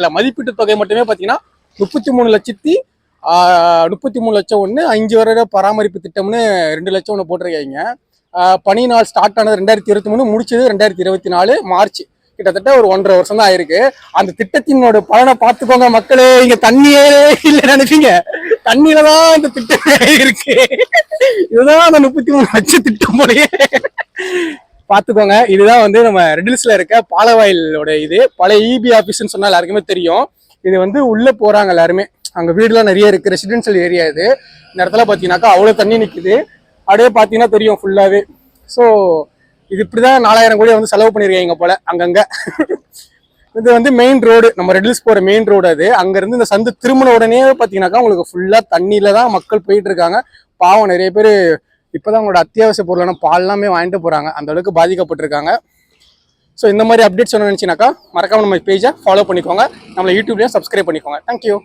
இல்லை மதிப்பீட்டு தொகை மட்டுமே பார்த்தீங்கன்னா முப்பத்தி மூணு லட்சத்தி முப்பத்தி மூணு லட்சம் ஒன்று அஞ்சு வருட பராமரிப்பு திட்டம்னு ரெண்டு லட்சம் ஒன்று போட்டிருக்காங்க. பனி நாள் ஸ்டார்ட் ஆனது ரெண்டாயிரத்தி இருபத்தி மூணு முடிச்சது ரெண்டாயிரத்தி இருபத்தி நாலு மார்ச். கிட்டத்தட்ட ஒரு ஒன்றரை வருஷம் தான் ஆயிருக்கு. அந்த திட்டத்தினோட பலனை பார்த்துக்கோங்க மக்களே. இங்க தண்ணியே இல்லை நினைப்பீங்க. தண்ணியில தான் இந்த திட்டமே இருக்கு இதுதான் அந்த முப்பத்தி மூணு லட்சம் திட்டம் போலயே பார்த்துக்கோங்க இதுதான் வந்து நம்ம ரெடில்ஸில் இருக்க பாலவாயிலோட இது. பழைய இபி ஆஃபீஸ்னு சொன்னால் எல்லாருக்குமே தெரியும். இது வந்து உள்ளே போகிறாங்க எல்லாருமே. அங்கே வீடுலாம் நிறைய இருக்குது ரெசிடென்ஷியல் ஏரியா இது. இந்த இடத்துல பார்த்தீங்கன்னாக்கா அவ்வளோ தண்ணி நிற்கிது அப்படியே பார்த்தீங்கன்னா தெரியும் ஃபுல்லாகவே ஸோ இது இப்படி தான் நாலாயிரம் கோடி வந்து செலவு பண்ணியிருக்காங்க இங்கே போல் அங்கங்கே. இது வந்து மெயின் ரோடு நம்ம ரெடில்ஸ் போகிற மெயின் ரோடு அது. அங்கேருந்து இந்த சந்து திரும்பின உடனே பார்த்தீங்கன்னாக்கா உங்களுக்கு ஃபுல்லாக தண்ணியில் தான் மக்கள் போயிட்டு இருக்காங்க. பாவம் நிறைய பேர் இப்போதான் அவங்களோட அத்தியாவசிய பொருளான பால் எல்லாமே வாங்கிட்டு போகிறாங்க அந்த அளவுக்கு பாதிக்கப்பட்டிருக்காங்க. ஸோ இந்த மாதிரி அப்டேட்ஸ் ஒன்று நினச்சினாக்கா மறக்காம நம்ம பேஜை ஃபாலோ பண்ணிக்கோங்க. நம்மளை யூடியூப்லேயும் சப்ஸ்கிரைப் பண்ணிக்கோங்க. தேங்க்யூ